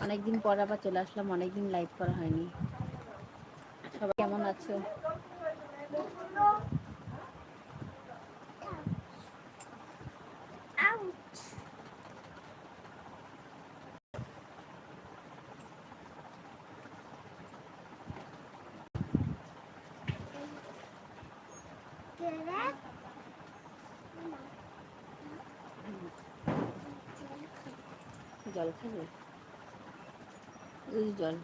অনেকদিন পর আবার চলে আসলাম অনেকদিন লাইভ করা হয়নি। সবাই কেমন আছো? জল খাবে এই জল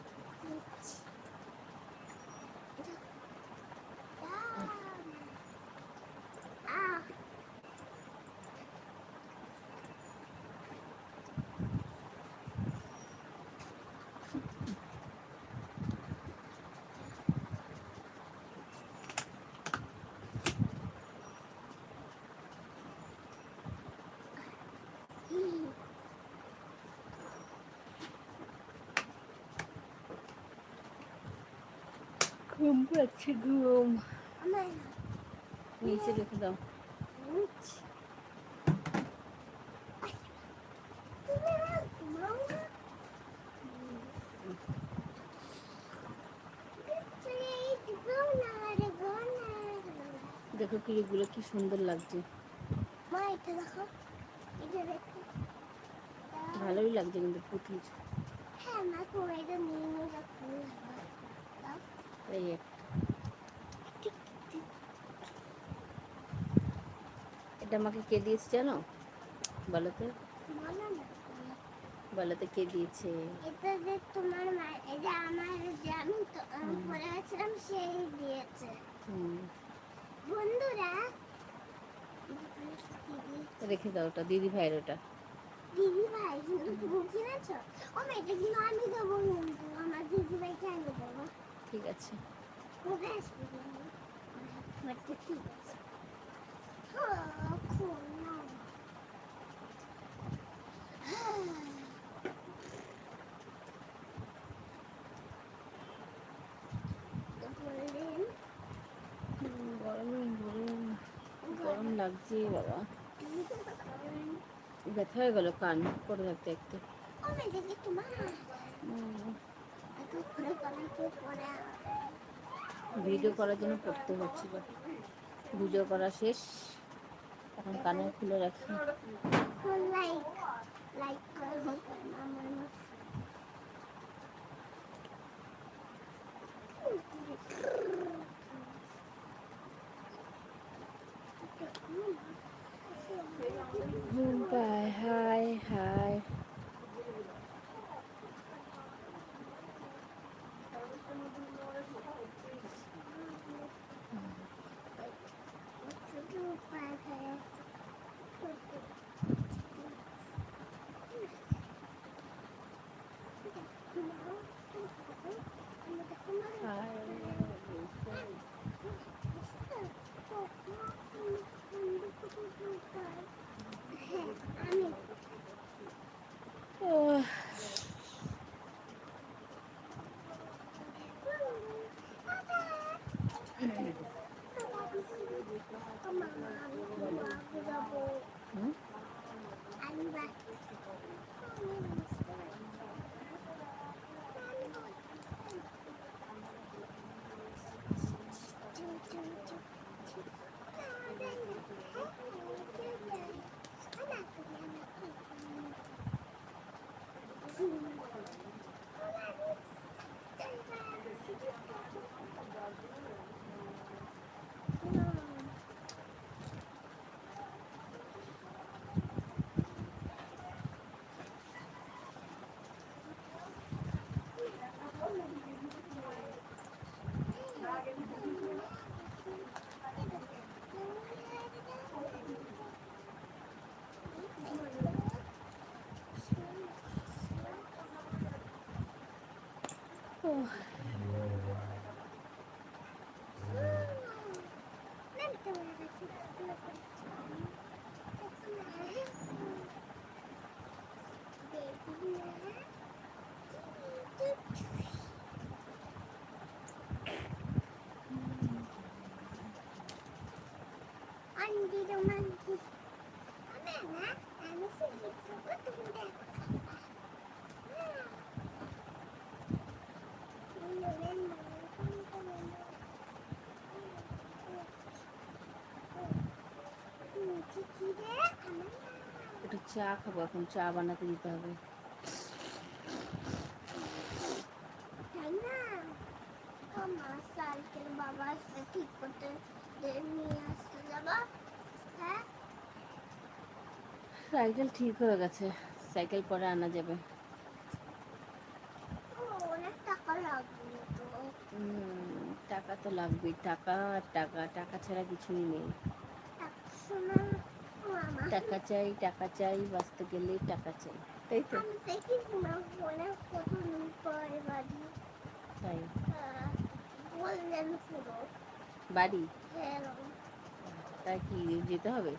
ঘুম পাচ্ছে ঘুম। নিচে রেখে দাও। দেখো কিগুলো কি সুন্দর লাগছে। দেখো দেখো ভালোই লাগছে কিন্তু পুঁতির হ্যাঁ মা নিয়ে এই এটা আমাকে কে দিয়েছে জানো? বলো তো বলো তো কে দিয়েছে? এটা যে তোমার মা এটা আমার যে আমি পরে আছিলাম সেই দিয়েছে। হুম, বন্ধুরা রেখে দাও ওটা দিদি ভাইয়ের ওটা। দিদি ভাই তুমি কিনেছো ও মেয়েটা কিন্তু আমি দেবো আমার দিদি ভাইকে আমি দেবো। ঠিক আছে। গরম গরম গরম লাগছে বাবা। ব্যথা হয়ে গেল কান পরে থাকতে একটু ভিডিও করার জন্য পড়তে হচ্ছিল পুজো করা শেষ এখন কানে খুলে রাখি লাইক লাইক চা খাব, এখন চা বানাতে দিতে হবে। সাইকেল ঠিক হ্যাঁ গেছে, সাইকেল পরে আনা যাবে। টাকা তো লাগবেই, টাকা টাকা টাকা ছাড়া কিছুই নেই। টাকা চাই টাকা চাই বাঁচতে গেলে টাকা চাই। তাই তো? লুক করে বাড়ি। তাই? বাড়ি? এরকম তাই কি যেতে হবে?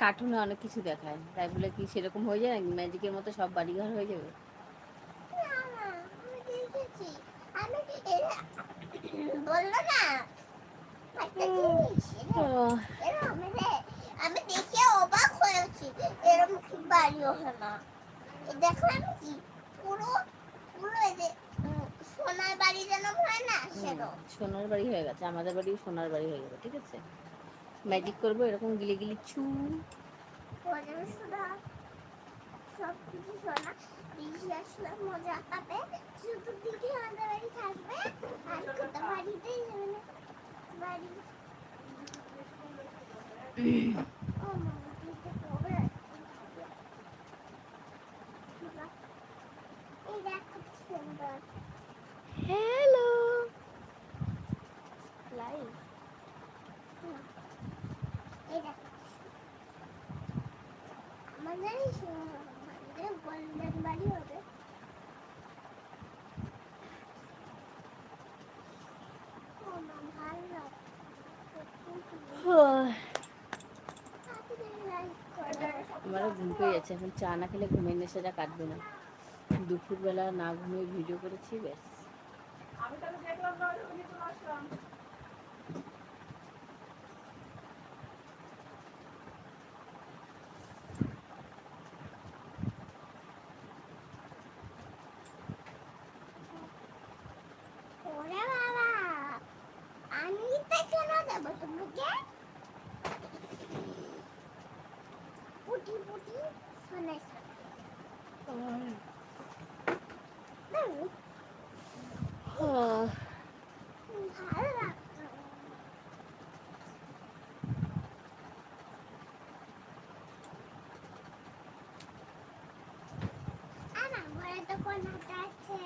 কার্টুনে অনেক কিছু দেখায়। তাই বলে কি সেরকম হয়ে যায় নাকি? ম্যাজিকের মতো সব বাড়িঘর হয়ে যাবে না না আমি দেখেছি আমি এরা বলল না এরম আমি দেখে অবাক হয়েছি এরকম কি বাড়িও হয় না এই দেখো আমি কি পুরো পুরো সোনার বাড়ি যেন হয় না সেরকম সোনার বাড়ি হয়ে গেছে আমাদের বাড়িও সোনার বাড়ি হয়ে যাবে ঠিক আছে? ম্যাজিক করব এরকম গিলি গিলি ছু। সোনা সব কিছু সোনা। মজা পাবে। শুধু আমাদের বাড়ি থাকবে। আর বাড়িতেই যাবে না। বাড়ি। সুন্দর। হ্যালো লাইভ এই দেখো। আমাদের আমারও ঘুম পেয়ে যাচ্ছে এখন চা না খেলে ঘুমের নেশাটা কাটবে না। দুপুরবেলা না ঘুমিয়ে ভিডিও করেছি ব্যাস ওরে বাবা আমি তো কেন দেবো তোমাকে পুটি পুটি শোনে আহ, ভালো লাগতো আমার ঘরে তো কোনাটা আছে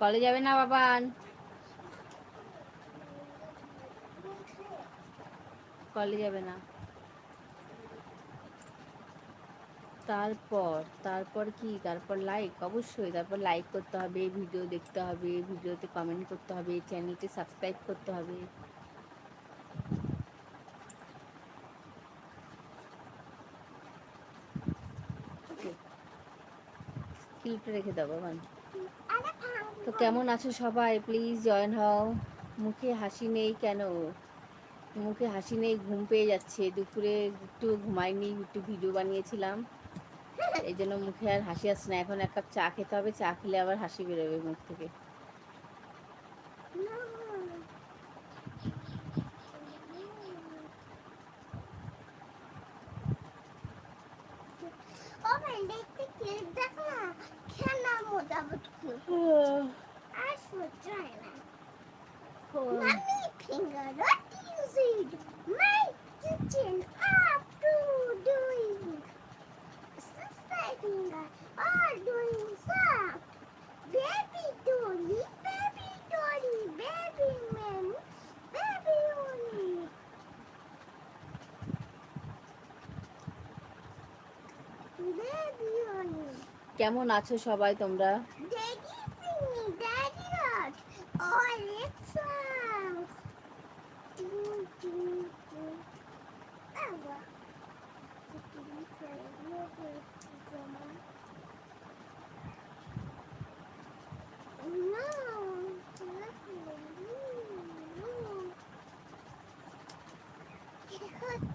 কলে যাবে না বাবান কলে যাবে না। তারপর তারপর কি? তারপর লাইক অবশ্যই। তারপর লাইক করতে হবে ভিডিও দেখতে হবে ভিডিওতে কমেন্ট করতে হবে চ্যানেলটি সাবস্ক্রাইব করতে হবে। ক্লিপটা রেখে দেবো ভাঙ তো কেমন আছো সবাই? প্লিজ জয়েন হও। মুখে হাসি নেই কেন? মুখে হাসি নেই, ঘুম পেয়ে যাচ্ছে। দুপুরে একটু ঘুমাইনি, একটু ভিডিও বানিয়েছিলাম। এই জন্য মুখে আর হাসি আসছে না। এখন এক কাপ চা খেতে হবে। চা খেলে আবার হাসি বেরোবে মুখ থেকে না ও ভাই দেখতে ক্লিপ দেখো না মোটামুটি আর সহ্য হয় না Mommy finger, কেমন আছো সবাই তোমরা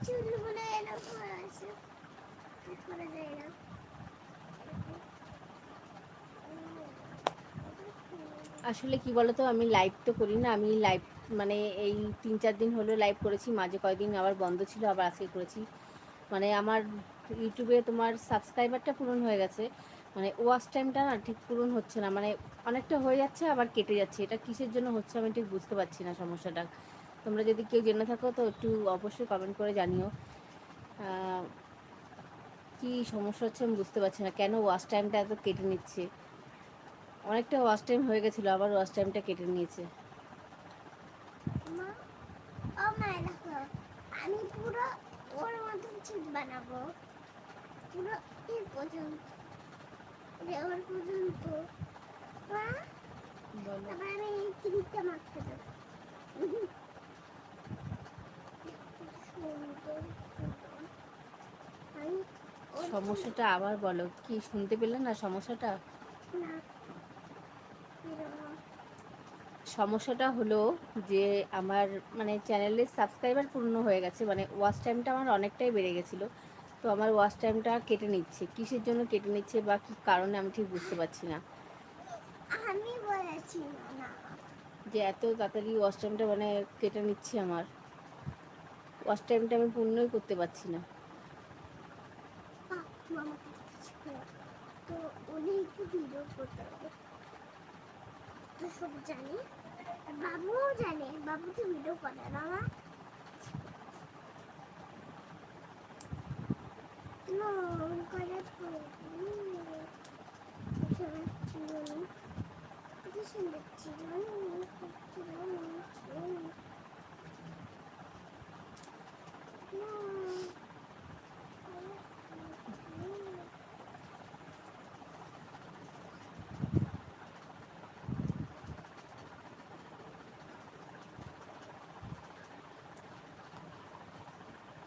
চুল বলে এরকম আছে কি করে যায় না আসলে কি বলতো, আমি লাইভ তো করি না আমি লাইভ মানে এই তিন চার দিন হলো লাইভ করেছি, মাঝে কয়েকদিন আবার বন্ধ ছিল, আবার আজকে করেছি। মানে আমার ইউটিউবে তোমার সাবস্ক্রাইবারটা পূরণ হয়ে গেছে। মানে ওয়াচ টাইমটা না ঠিক পূরণ হচ্ছে না। মানে অনেকটা হয়ে যাচ্ছে, আবার কেটে যাচ্ছে। এটা কিসের জন্য হচ্ছে আমি ঠিক বুঝতে পারছি না সমস্যাটা। তোমরা যদি কেউ জেনে থাকো তো একটু অবশ্যই কমেন্ট করে জানিও। কি সমস্যা হচ্ছে আমি বুঝতে পারছি না। কেন ওয়াচ টাইমটা এত কেটে নিচ্ছে? অনেকটা ওয়াশ টাইম হয়ে গেছিল আবার ওয়াশ টাইমটা কেটে নিয়েছে। আমি পুরো ওর মতন চিট বানাবো। পুরো এ পর্যন্ত ওর পর্যন্ত। তারপর আমি এই চিটটা মাখতে দেবো। সমস্যাটা আবার বলো কি শুনতে পেলে না সমস্যাটা? না এরকম। সমস্যাটা হলো যে আমার মানে চ্যানেলের সাবস্ক্রাইবার পূর্ণ হয়ে গেছে মানে ওয়াচ টাইমটা আমার অনেকটাই বেড়ে গেছিল। তো আমার ওয়াচ টাইমটা কেটে নিচ্ছে। কিসের জন্য কেটে নিচ্ছে বা কী কারণে আমি ঠিক বুঝতে পারছি না। আমি বলেছি যে এত তাড়াতাড়ি ওয়াচ টাইমটা মানে কেটে নিচ্ছে আমার। ওয়াচ টাইমটা আমি পূর্ণই করতে পারছি না। তো একটু ভিডিও করতে হবে। তো সব জানি। বাবুও জানে বাবু তো ভিডিও করে বাবা। সুন্দর চিরুনি,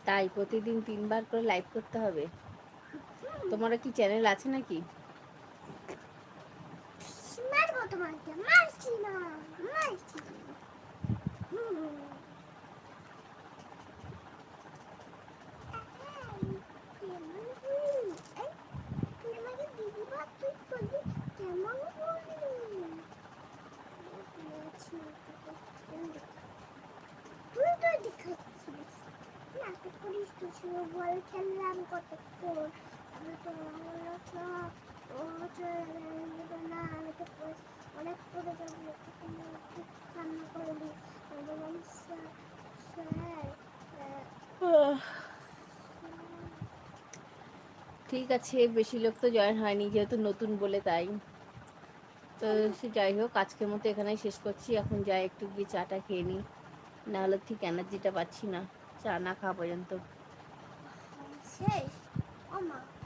তাই প্রতিদিন তিনবার করে লাইভ করতে হবে। তোমার কি চ্যানেল আছে নাকি? মারছি না হুম। এই, কেমন হলি? এই, তুই আমাকে দিদিমা তুই বলবি কেমন হলি? বলেছি তোকে, তুই তো দেখাচ্ছিস নাটক করিস তো ছিল বল খেললাম কতক্ষণ আমি তো মনে হচ্ছে ও চলে গেল না আমি তো পরে- ঠিক আছে, বেশি লোক তো জয়েন হয়নি, যেহেতু নতুন বলে তাই। তো সে যাই হোক, আজকের মতো এখানেই শেষ করছি। এখন যাই একটু গিয়ে চাটা খেয়ে নিই। নাহলে ঠিক এনার্জিটা পাচ্ছি না। চা না খাওয়া পর্যন্ত। সেই 吗？